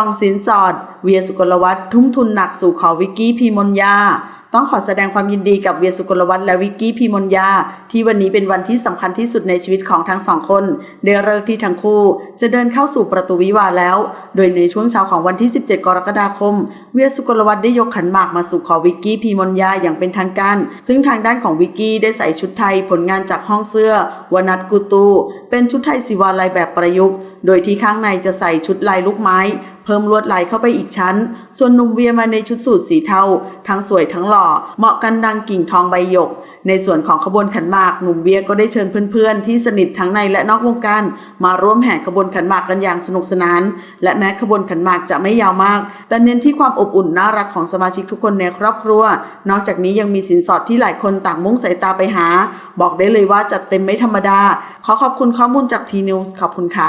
องสินสอด เวียสุกลวัฒน์ทุ่มทุนหนักสู่ขอวิกกี้พีมนยา ต้องขอแสดงความยินดีกับเวียสุกลวัฒน์และวิกกี้พีมนยา ที่วันนี้เป็นวันที่สำคัญที่สุดในชีวิตของทั้งสองคนได้เลิกที่ทั้งคู่ จะเดินเข้าสู่ประตูวิวาแล้ว โดยในช่วงเช้าของวันที่ 17 กรกฎาคม เวียสุกลวัฒน์ได้ยกขันหมากมาสู่ขอวิกกี้พีมนยาอย่างเป็นทางการ ซึ่งทางด้านของวิกกี้ได้ใส่ชุดไทยผลงานจากห้องเสื้อวนัทกุตู เป็นชุดไทยสิวาลัยแบบประยุกต์ โดยที่ข้างในจะใส่ชุดลายลูกไม้ เพิ่มลวดลายเข้าไปอีกชั้น ส่วนหนุ่มเวียมาในชุดสูทสีเทา ทั้งสวยทั้งหล่อ เหมาะกันดังกิ่งทองใบหยก ในส่วนของขบวนขันหมาก หนุ่มเวียก็ได้เชิญเพื่อนๆ ที่สนิททั้งในและนอกวงการ มาร่วมแห่ขบวนขันหมากกันอย่างสนุกสนาน และแม้ขบวนขันหมากจะไม่ยาวมาก แต่เน้นที่ความอบอุ่นน่ารักของสมาชิกทุกคนในครอบครัว นอกจากนี้ยังมีสินสอดที่หลายคนต่างมุ่งสายตาไปหา บอกได้เลยว่าจัดเต็มไม่ธรรมดา ขอขอบคุณข้อมูลจากทีนิวส์ขอบคุณค่ะ